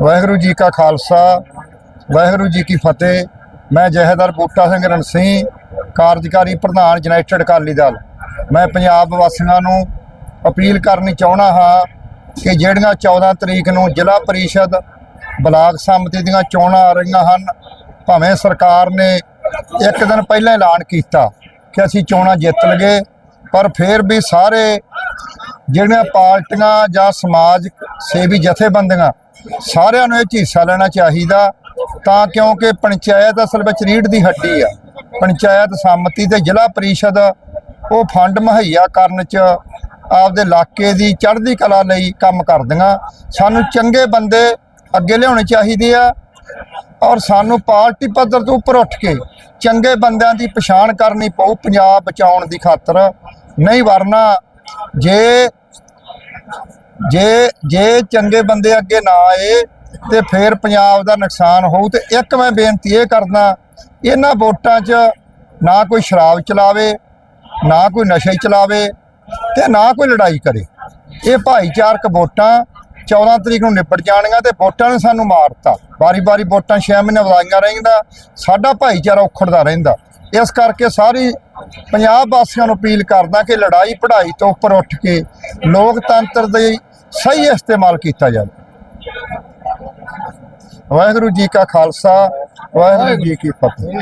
ਵਾਹਿਗੁਰੂ ਜੀ ਕਾ ਖਾਲਸਾ, ਵਾਹਿਗੁਰੂ ਜੀ ਕੀ ਫਤਿਹ। ਮੈਂ ਜਹੇਦਾਰ ਬੂਟਾ ਸਿੰਘ ਰਣਸੀ ਕਾਰਜਕਾਰੀ ਪ੍ਰਧਾਨ ਯੂਨਾਈਟਿਡ ਅਕਾਲੀ ਦਲ। ਮੈਂ ਪੰਜਾਬ ਵਾਸੀਆਂ ਨੂੰ ਅਪੀਲ ਕਰਨੀ ਚਾਹਣਾ ਹਾਂ ਕਿ ਜਿਹੜੀਆਂ 14 ਤਰੀਕ ਨੂੰ ਜ਼ਿਲ੍ਹਾ ਪਰਿਸ਼ਦ ਬਲਾਕ ਸੰਮਤੀ ਦੀਆਂ ਚੋਣਾਂ ਆ ਰਹੀਆਂ ਹਨ, ਭਾਵੇਂ ਸਰਕਾਰ ਨੇ ਇੱਕ ਦਿਨ ਪਹਿਲਾਂ ਐਲਾਨ ਕੀਤਾ ਕਿ ਅਸੀਂ ਚੋਣਾਂ ਜਿੱਤ ਲਗੇ ਪਰ ਫਿਰ ਵੀ ਸਾਰੇ ਜਿਹੜੀਆਂ ਪਾਰਟੀਆਂ ਜਾਂ ਸਮਾਜ ਸੇਵੀ ਜਥੇਬੰਦੀਆਂ ਸਾਰਿਆਂ ਨੂੰ ਇਹ 'ਚ ਹਿੱਸਾ ਲੈਣਾ ਚਾਹੀਦਾ ਤਾਂ ਕਿਉਂਕਿ ਪੰਚਾਇਤ ਅਸਲ ਵਿੱਚ ਰੀੜ ਦੀ ਹੱਡੀ ਆ। ਪੰਚਾਇਤ ਸੰਮਤੀ ਤੇ ਜ਼ਿਲ੍ਹਾ ਪਰਿਸ਼ਦ ਉਹ ਫੰਡ ਮੁਹੱਈਆ ਕਰਨ 'ਚ ਆਪਦੇ ਇਲਾਕੇ ਦੀ ਚੜ੍ਹਦੀ ਕਲਾ ਲਈ ਕੰਮ ਕਰਦੀਆਂ। ਸਾਨੂੰ ਚੰਗੇ ਬੰਦੇ ਅੱਗੇ ਲਿਆਉਣੇ ਚਾਹੀਦੇ ਆ ਔਰ ਸਾਨੂੰ ਪਾਰਟੀ ਪੱਧਰ ਤੋਂ ਉੱਪਰ ਉੱਠ ਕੇ ਚੰਗੇ ਬੰਦਿਆਂ ਦੀ ਪਛਾਣ ਕਰਨੀ ਪਊ ਪੰਜਾਬ ਬਚਾਉਣ ਦੀ ਖਾਤਰ। ਨਹੀਂ ਵਰਨਾ ਜੇ ਜੇ ਜੇ ਚੰਗੇ ਬੰਦੇ ਅੱਗੇ ਨਾ ਆਏ ਤੇ ਫਿਰ ਪੰਜਾਬ ਦਾ ਨੁਕਸਾਨ ਹੋਊ ਤੇ ਇੱਕ ਮੈਂ ਬੇਨਤੀ ਇਹ ਕਰਦਾ, ਇਹਨਾਂ ਵੋਟਾਂ 'ਚ ਨਾ ਕੋਈ ਸ਼ਰਾਬ ਚਲਾਵੇ, ਨਾ ਕੋਈ ਨਸ਼ੇ ਚਲਾਵੇ ਤੇ ਨਾ ਕੋਈ ਲੜਾਈ ਕਰੇ। ਇਹ ਭਾਈਚਾਰਕ ਵੋਟਾਂ 14 ਤਰੀਕ ਨੂੰ ਨਿਪਟ ਜਾਣੀਆਂ ਤੇ ਵੋਟਾਂ ਨੇ ਸਾਨੂੰ ਮਾਰਤਾ। ਵਾਰੀ-ਵਾਰੀ ਵੋਟਾਂ 6 ਮਹੀਨੇ ਵਧਾਈਆਂ ਰਹਿੰਦਾ, ਸਾਡਾ ਭਾਈਚਾਰਾ ਉਖੜਦਾ ਰਹਿੰਦਾ। ਇਸ ਕਰਕੇ ਸਾਰੀ ਪੰਜਾਬ ਵਾਸੀਆਂ ਨੂੰ ਅਪੀਲ ਕਰਦਾ ਕਿ ਲੜਾਈ ਪੜ੍ਹਾਈ ਤੋਂ ਉੱਪਰ ਉੱਠ ਕੇ ਲੋਕਤੰਤਰ ਦੇ ਸਹੀ ਇਸਤੇਮਾਲ ਕੀਤਾ ਜਾਵੇ। ਵਾਹਿਗੁਰੂ ਜੀ ਕਾ ਖਾਲਸਾ ਵਾਹਿਗੁਰੂ ਜੀ ਕੀ ਫਤਿਹ।